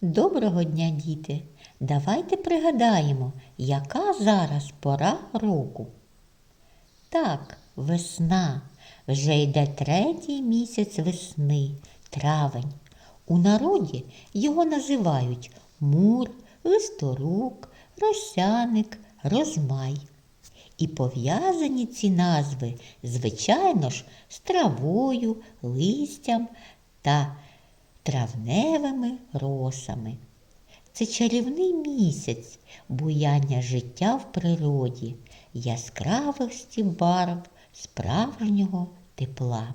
Доброго дня, діти! Давайте пригадаємо, яка зараз пора року. Так, весна. Вже йде третій місяць весни, травень. У народі його називають мур, листорук, росяник, розмай. І пов'язані ці назви, звичайно ж, з травою, листям та травневими росами. Це чарівний місяць буяння життя в природі, яскравості барв, справжнього тепла.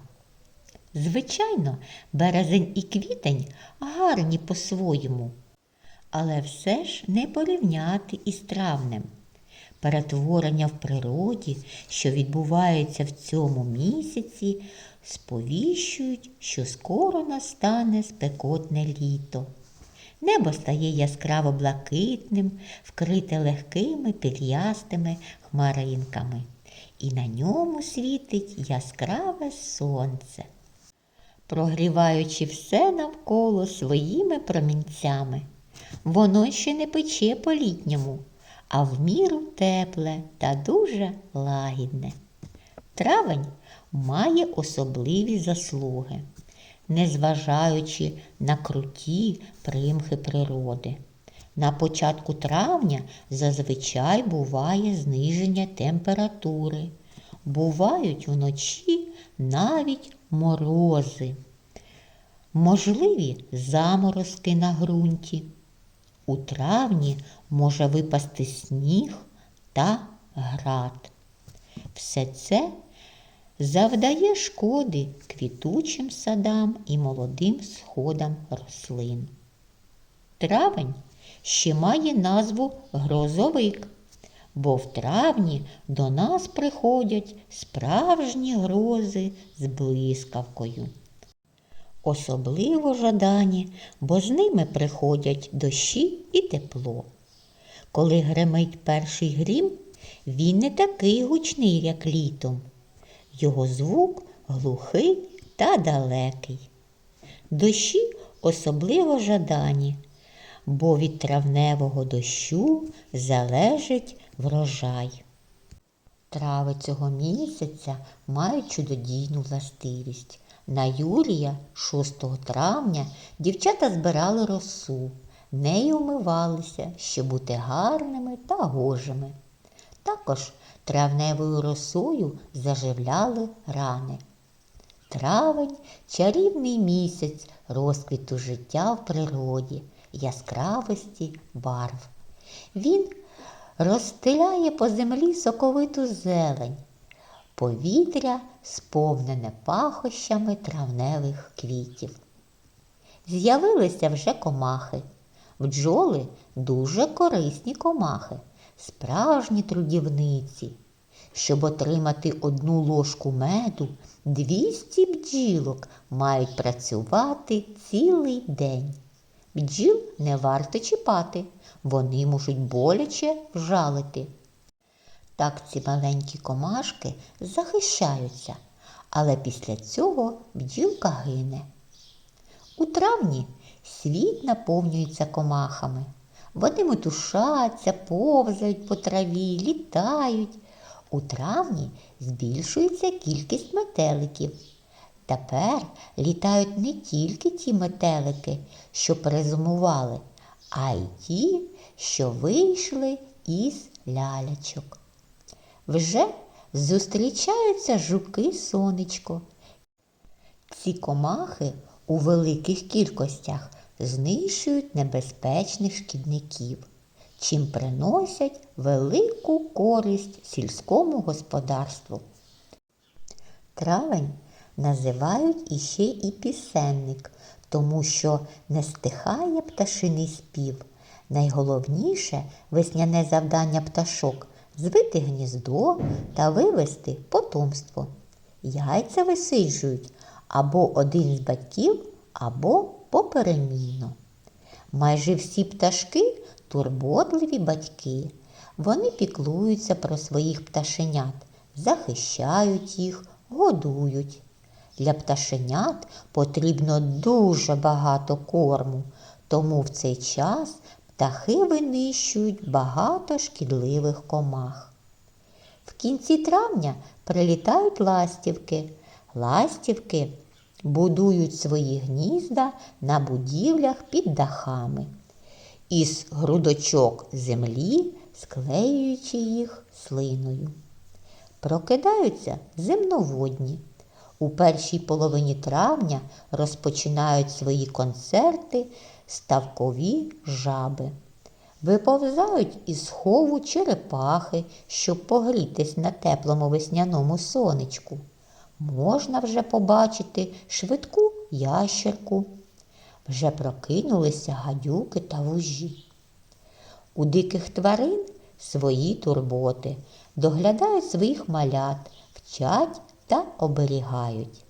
Звичайно, березень і квітень гарні по-своєму, але все ж не порівняти із травнем. Перетворення в природі, що відбувається в цьому місяці, сповіщують, що скоро настане спекотне літо. Небо стає яскраво блакитним, вкрите легкими пір'ястими хмаринками, і на ньому світить яскраве сонце, прогріваючи все навколо своїми промінцями. Воно ще не пече по-літньому, а в міру тепле та дуже лагідне. Травень має особливі заслуги, незважаючи на круті примхи природи. На початку травня зазвичай буває зниження температури, бувають вночі навіть морози, можливі заморозки на ґрунті. У травні може випасти сніг та град. Все це завдає шкоди квітучим садам і молодим сходам рослин. Травень ще має назву грозовик, бо в травні до нас приходять справжні грози з блискавкою. Особливо жадані, бо з ними приходять дощі і тепло. Коли гримить перший грім, він не такий гучний, як літом. Його звук глухий та далекий. Дощі особливо жадані, бо від травневого дощу залежить врожай. Трави цього місяця мають чудодійну властивість. На Юрія 6 травня дівчата збирали росу, нею умивалися, щоб бути гарними та гожими. Також травневою росою заживляли рани. Травень чарівний місяць розквіту життя в природі, яскравості барв. Він розстеляє по землі соковиту зелень, повітря сповнене пахощами травневих квітів. З'явилися вже комахи. Бджоли дуже корисні комахи, справжні трудівниці. Щоб отримати одну ложку меду, 200 бджілок мають працювати цілий день. Бджіл не варто чіпати, вони можуть боляче вжалити. Так ці маленькі комашки захищаються, але після цього бджілка гине. У травні світ наповнюється комахами. Вони метушаться, повзають по траві, літають. У травні збільшується кількість метеликів. Тепер літають не тільки ті метелики, що перезимували, а й ті, що вийшли із лялячок. Вже зустрічаються жуки сонечко. Ці комахи у великих кількостях знищують небезпечних шкідників, чим приносять велику користь сільському господарству. Травень називають іще і пісенник, тому що не стихає пташиний спів. Найголовніше весняне завдання пташок звити гніздо та вивести потомство. Яйця висиджують або один з батьків, або поперемінно. Майже всі пташки турботливі батьки. Вони піклуються про своїх пташенят, захищають їх, годують. Для пташенят потрібно дуже багато корму, тому в цей час птахи винищують багато шкідливих комах. В кінці травня прилітають ластівки. Ластівки будують свої гнізда на будівлях під дахами. Із грудочок землі склеюючи їх слиною. Прокидаються земноводні. У першій половині травня розпочинають свої концерти ставкові жаби. Виповзають із хову черепахи, щоб погрітись на теплому весняному сонечку. Можна вже побачити швидку ящерку. Вже прокинулися гадюки та вужі. У диких тварин свої турботи, доглядають своїх малят, вчать та оберігають.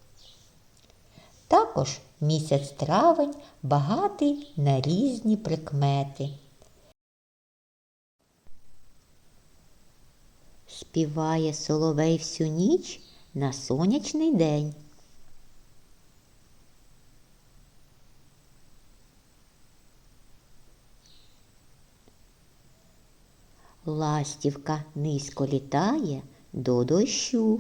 Також місяць травень багатий на різні прикмети. Співає соловей всю ніч на сонячний день. Ластівка низько літає до дощу.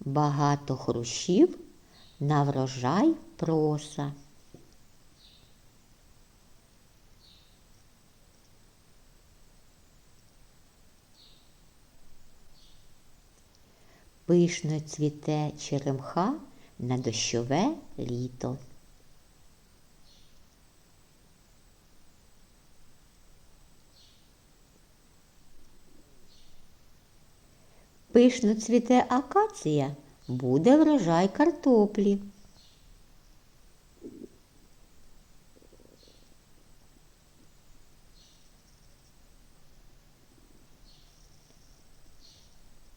Багато хрущів на врожай проса. Пишно цвіте черемха на дощове літо. Пишно цвіте акація, буде врожай картоплі.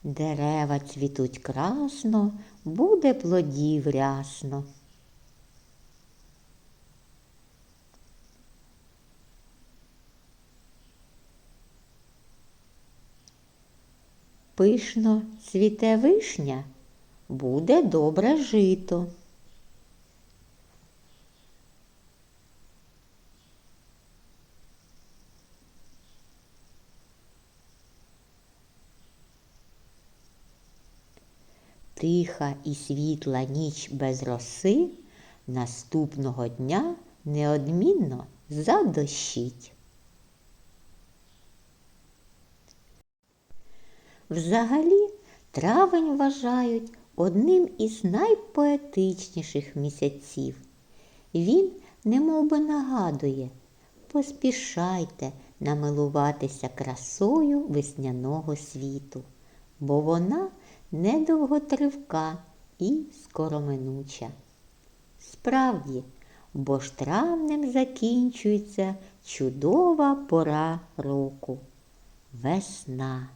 Дерева цвітуть красно, буде плодів рясно. Пишно цвіте вишня, буде добре жито. Тиха і світла ніч без роси наступного дня неодмінно задощить. Взагалі, травень вважають одним із найпоетичніших місяців. Він немов би нагадує, поспішайте намилуватися красою весняного світу, бо вона недовготривка і скороминуча. Справді, бо ж травнем закінчується чудова пора року весна.